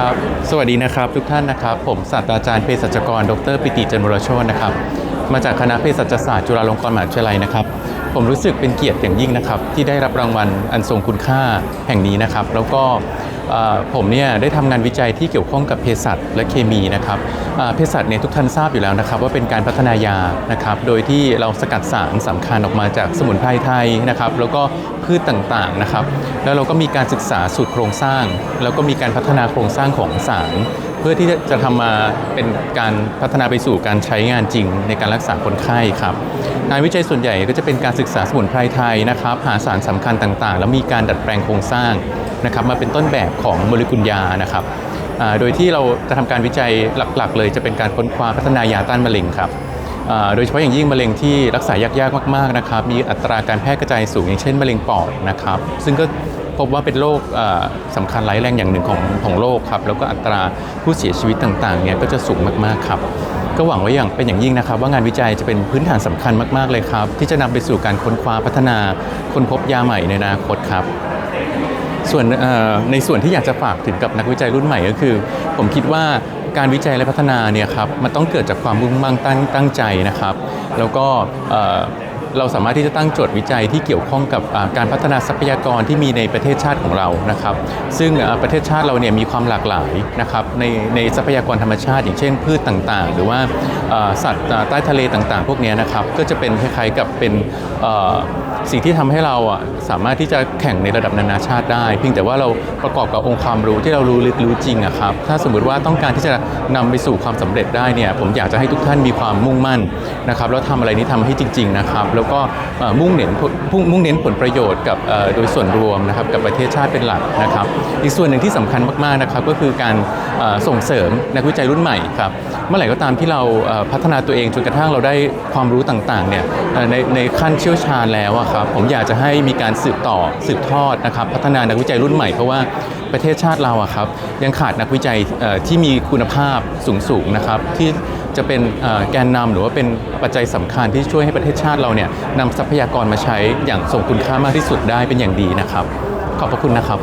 ครับ สวัสดีนะครับทุกท่านนะครับ ผมศาสตราจารย์เภสัชกร ดรปิติจันทร์วรโชนนะครับ มาจากคณะเภสัชศาสตร์จุฬาลงกรณ์มหาวิทยาลัยนะครับ ผมรู้สึกเป็นเกียรติอย่างยิ่งนะครับ ที่ได้รับรางวัลอันทรงคุณค่าแห่งนี้นะครับ แล้วก็ ผมเนี่ยได้ทำงานวิจัยที่เกี่ยวข้องกับเภสัชและเคมีนะครับเภสัชเนี่ยทุกท่านทราบอยู่แล้วนะครับ ว่าเป็นการพัฒนายานะครับ โดยที่เราสกัดสารสำคัญออกมาจากสมุนไพรไทยนะครับ แล้วก็พืชต่างๆนะครับ แล้วเราก็มีการศึกษาสูตรโครงสร้าง แล้วก็มีการพัฒนาโครงสร้างของสาร เพื่อที่จะทำมาเป็นการพัฒนาไปสู่การใช้งานจริงในการรักษาคนไข้ครับงานวิจัยส่วนใหญ่ก็จะเป็นการศึกษาสมุนไพรไทยนะครับ หาสารสำคัญต่างๆ แล้วมีการดัดแปลงโครงสร้างนะครับมาเป็นต้นแบบของโมเลกุลยานะครับโดยที่เราจะทำการวิจัยหลักๆ เลยจะเป็นการค้นคว้าพัฒนายาต้านมะเร็งครับโดยเฉพาะอย่างยิ่งมะเร็งที่รักษายากๆมากๆนะครับมีอัตราการแพร่กระจายสูงอย่างเช่นมะเร็งปอดนะครับซึ่งก็ พบว่าเป็นโรคเอ่อสำคัญร้ายแรงอย่างหนึ่งของของโลกครับแล้วก็อัตราผู้เสียชีวิตต่างๆเนี่ยก็จะสูงมากๆครับ ก็หวังไว้อย่างเป็นอย่างยิ่งนะครับ ว่างานวิจัยจะเป็นพื้นฐานสำคัญมากๆเลยครับ ที่จะนำไปสู่การค้นคว้าพัฒนาค้นพบยาใหม่ในอนาคตครับส่วนในส่วนที่อยากจะฝากถึงกับนักวิจัยรุ่นใหม่ก็คือ ผมคิดว่าการวิจัยและพัฒนาเนี่ยครับมันต้องเกิดจากความมุ่งมั่นตั้งตั้งใจนะครับ แล้วก็ เราสามารถที่จะตั้งโจทย์วิจัยที่เกี่ยวข้องกับการพัฒนาทรัพยากรที่มีในประเทศชาติของเรานะครับ ซึ่งประเทศชาติเราเนี่ยมีความหลากหลายนะครับในในทรัพยากรธรรมชาติ อย่างเช่นพืชต่างๆ หรือว่าสัตว์ใต้ทะเลต่างๆ พวกนี้นะครับก็จะเป็นคล้ายๆกับเป็น สิ่งที่ทำให้เราอะสามารถที่จะแข่งในระดับนานาชาติได้ เพียงแต่ว่าเราประกอบกับองค์ความรู้ที่เรารู้ลึกรู้จริงอะครับถ้าสมมติว่าต้องการที่จะนำไปสู่ความสำเร็จได้เนี่ยผมอยากจะให้ทุกท่านมีความมุ่งมั่นนะครับแล้วทำอะไรนี้ทำให้จริง ๆนะครับ แล้วก็มุ่งเน้นมุ่งเน้นผลประโยชน์กับโดยส่วนรวมนะครับกับประเทศชาติเป็นหลักนะครับ อีกส่วนหนึ่งที่สำคัญมากๆนะครับก็คือการส่งเสริมนักวิจัยรุ่นใหม่ครับเมื่อไหร่ก็ตามที่เราพัฒนาตัวเองจนกระทั่งเราได้ความรู้ต่างๆเนี่ยในในขั้นเชี่ยวชาญแล้วอะครับผมอยากจะให้มีการสืบต่อสืบทอดนะครับพัฒนานักวิจัยรุ่นใหม่เพราะว่าประเทศชาติเราอะครับยังขาดนักวิจัยที่มีคุณภาพสูงๆนะครับที่จะเป็นแกนนำหรือว่าเป็นปัจจัยสำคัญที่ช่วยให้ประเทศชาติเราเนี่ยนำทรัพยากรมาใช้อย่างทรงคุณค่ามากที่สุดได้เป็นอย่างดีนะครับ ขอบพระคุณนะครับ